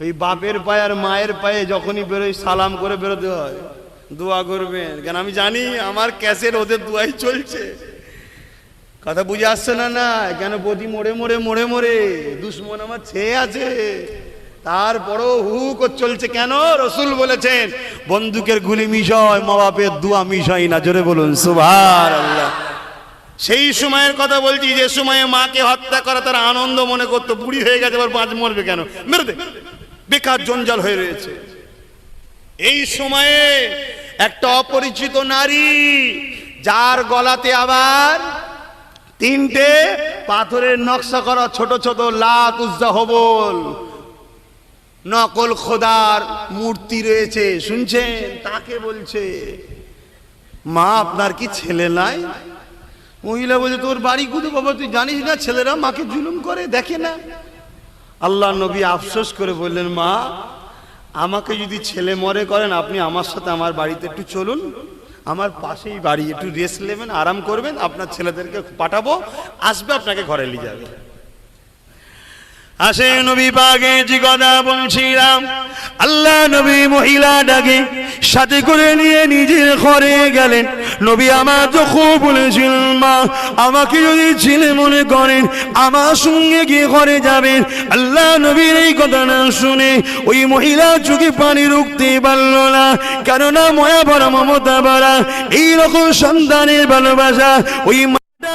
ওই বাপের পায়ে আর মায়ের পায়ে যখনই বেরোয় সালাম করে বেরোতে হয়। দোয়া করবেন। কেন, আমি জানি আমার ক্যাসের ওদের দোয়াই চলছে। কথা বুঝে আসছে না না? কেন, বদি মোড়ে মোড়ে মোড়ে মোড়ে দুশ্মন আমার ছেয়ে আছে। তারপরও হু চলছে। কেন, রসুল বলেছেন, বন্দুকের গুলি মিশয়, মা বাপের দুয়া মিশাই না। জোরে বলুন সুভার আল্লাহ সেই সময়ের কথা বলছি, যে সময়ে মাকে হত্যা করা তার আনন্দ মনে করতো, বুড়ি হয়ে গেছে আবার পাঁচ মরবে কেন? মেরে দে। বেকার জঞ্জাল হয়ে রয়েছে। এই সময়ে একটা অপরিচিত নারী যার গলাতে আবার তিনটে পাথরের নকশা করা ছোট ছোট লাত উজ্জা হবল, নকল খোদার মূর্তি রয়েছে। শুনছেন? তাকে বলছে, মা, আপনার কি ছেলে নাই? মহিলা বলছে, তোর বাড়ি কুদু বাবা? তুই জানিস না, ছেলেরা মাকে জুলুম করে, দেখে না। আল্লাহ নবী আফসোস করে বললেন, মা, আমাকে যদি ছেলে মরে করেন, আপনি আমার সাথে আমার বাড়িতে একটু চলুন। আমার পাশেই বাড়ি, একটু রেস্ট নেবেন, আরাম করবেন। আপনার ছেলেদেরকে পাঠাবো, আসবে, আপনাকে ঘরে নিয়ে যাবে। আসে নবী পাগে যে কথা বলছিলাম, আল্লাহ নবী মহিলা ডাকে সাথে করে নিয়ে নিজের ঘরে গেলেন। নবী আমার যখন বলেছিল, মা, আমাকে যদি ছেলে মনে করেন, আমার সঙ্গে গিয়ে ঘরে যাবেন। আল্লাহ নবীর এই কথা না শুনে ওই মহিলা চোখে পানি রুখতে পারল না, কেননা ময়া বড় মমতা বাড়া এইরকম সন্তানের ভালোবাসা ওই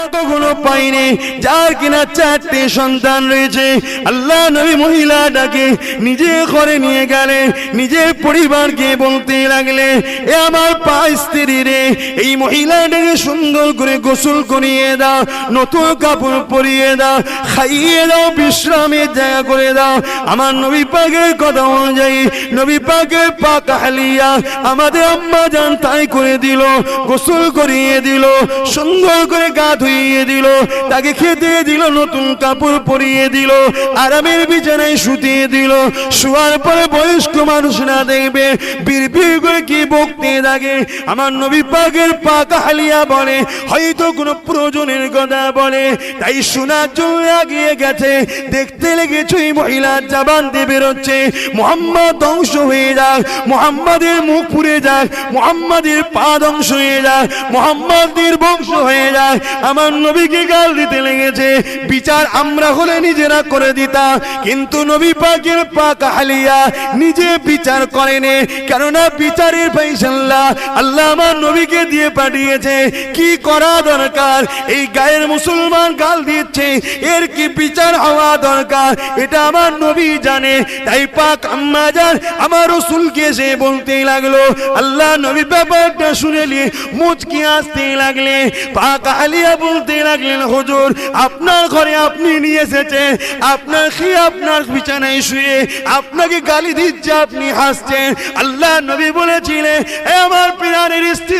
তা কখনো পাইনি, যার কিনা চারটে সন্তান রয়েছে। আল্লাহ নবী মহিলা ডাকে নিজে ঘরে নিয়ে গেলে নিজের পরিবারকে বলতে লাগলে এ আমার পা স্ত্রী রে, এই মহিলাটাকে সুন্দর করে গোসল করিয়ে দাও, নতুন কাপড় পরিয়ে দাও, খাইয়ে দাও বিশ্রামের জায়গা করে দাও। আমার নবী পাকের কথা অনুযায়ী, নবী পাকের পাক হালিয়া আমাদের আম্মা জান তাই করে দিল, গোসল করিয়ে দিল, সুন্দর করে গা ধুইয়ে দিল, তাকে খেতে দিল, নতুন কাপড় পরিয়ে দিল, আরামের বিছানায় শুতিয়ে দিল। শোয়ার পরে বয়স্ক মানুষ না দেখবে কি বকতে থাকে আমার নবী পাকের পাক হালিয়া বলে, হয়তো কোনো প্রয়োজনের কথা বলে। তাই শোনার জন্য এগিয়ে গেছে, দেখতে লেগেছে এই মহিলার জাবান দিয়ে বেরোচ্ছে। মোহাম্মদ ধ্বংস হয়ে যাক, মোহাম্মদের মুখ পুড়ে যাক, মোহাম্মদের পা ধ্বংস হয়ে যাক, মোহাম্মদের বংশ হয়ে যাক। আমার নবীকে গাল দিতে লেগেছে। বিচার আমরা হলে নিজেরা করে দিতাম। কিন্তু নবী পাকের পাক হালিয়া নিজে বিচার করেনি। কেননা বিচারের ফাইসাল্লা আল্লাহ আমার নবীকে দিয়ে পাঠিয়েছে। কি করা দরকার? এই গায়ের মুসলমান গাল দিচ্ছে। এর কি বিচার হওয়া দরকার? এটা আমার নবী জানে। তাই পাক আম্মা জান আমার রসুলকে এসে বলতেই লাগল, আল্লাহ নবী ব্যাপারটা শুনেলি মুচকি আসতে লাগলে। পাক আলিয়া বলতে লাগলেন, হুজুর, আপনার ঘরে আপনি নিয়ে এসেছেন। আপনার খেয়ে আপনার বিছানায় শুয়ে আপনাকে গালি দিচ্ছে, আপনি হাসছেন? আল্লাহ নবী বলেছিলেন, "এ আমার প্রাণের স্ত্রী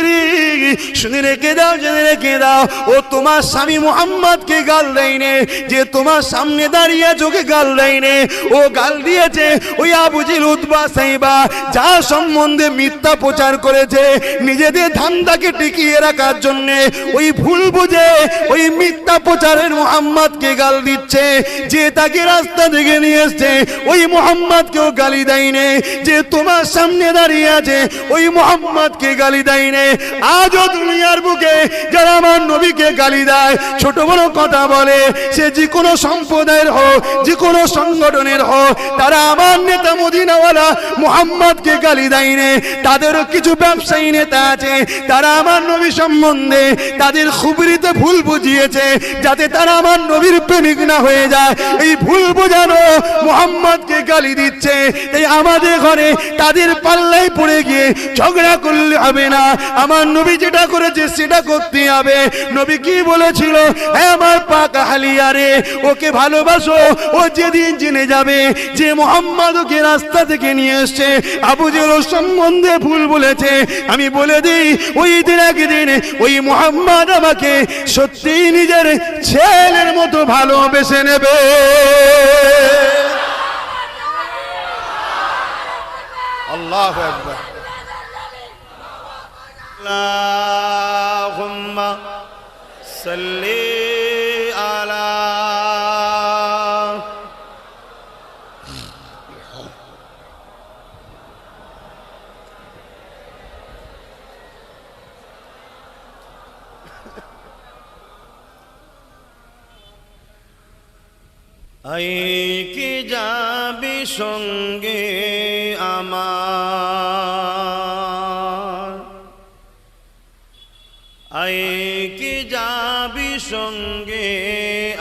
শুনে রেখে দাও, জেনে রেখে দাও। ও তোমার স্বামী মোহাম্মদকে গাল দেয়নি, যে তোমার সামনে দাঁড়িয়ে চোখে গাল দেয়নি। ও গাল দিয়েছে, ওই আবুজিল উদ্বা সাইবা যা সম্বন্ধে মিথ্যা প্রচার করেছে, নিজেদের ধান্দাকে টিকিয়ে রাখার জন্য। ওই ভুল বুঝে, ওই মিথ্যা প্রচারের মোহাম্মদকে গাল দিচ্ছে, যে তাকে রাস্তা থেকে নিয়ে এসছে, ওই মোহাম্মদকেও গালি দেয়নি। যে তোমার সামনে দাঁড়িয়ে আছে, ওই মোহাম্মদকে গালি দেয়নি। আজও দুনিয়ার বুকে যারা আমার নবীকে গালি দেয়, ছোট বড় কথা বলে, সে যে কোনো সম্প্রদায়ের হোক, যে কোনো সংগঠনের হোক, তারা আমার নেতা মদিনাওয়ালা মোহাম্মদকে গালি দেয়নি তাদেরও কিছু ব্যবসায়ী নেতা আছে, তারা আমার নবী সম্বন্ধে তাদের খুবরিতে ভুল বুঝিয়েছে, যাতে তারা আমার নবীর প্রেমিক না হয়ে যায়। এই ভুল বোঝানো মোহাম্মদকে গালি দিচ্ছে, তাই আমাদের ঘরে তাদের পাল্লাই পড়ে গিয়ে ঝগড়া করলে হবে না। আমার নবী যেটা করেছে সেটা করতে হবে। নবী কি বলেছিল? "হ্যাঁ, আমার পাকা হালিয়ারে ওকে ভালোবাসো ও যেদিন জেনে যাবে যে মোহাম্মদ ওকে রাস্তা থেকে নিয়ে এসছে। আবু জের সম্বন্ধে ভুল বলেছে। আমি বলে দিই ওই দিন একদিন ওই মোহাম্মদ আমাকে সত্যিই নিজের ছেলের মতো ভালোবেসে নেবে। আল্লাহ একবার اللهم صل على আই কি যাবি সঙ্গে আমার?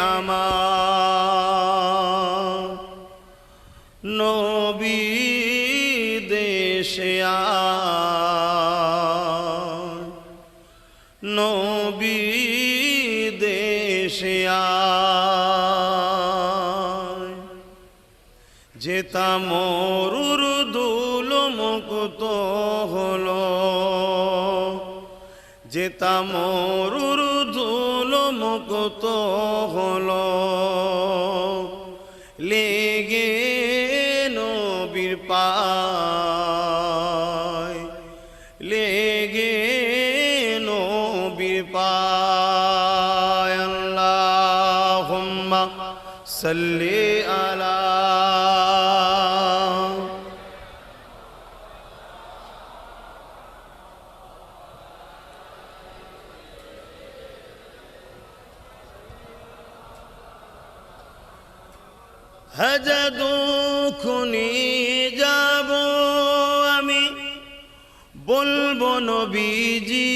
আমার নবী দেশে নবী দেশে যেতা মরুর দুল যেতা মরুর দুল মুক্ত হলো? লেগে নবীর পায় লেগে নবীর পায়। আল্লাহুম্মা সাল্লি আলা হাজ দুখুনি যাব আমি বলব নবীজি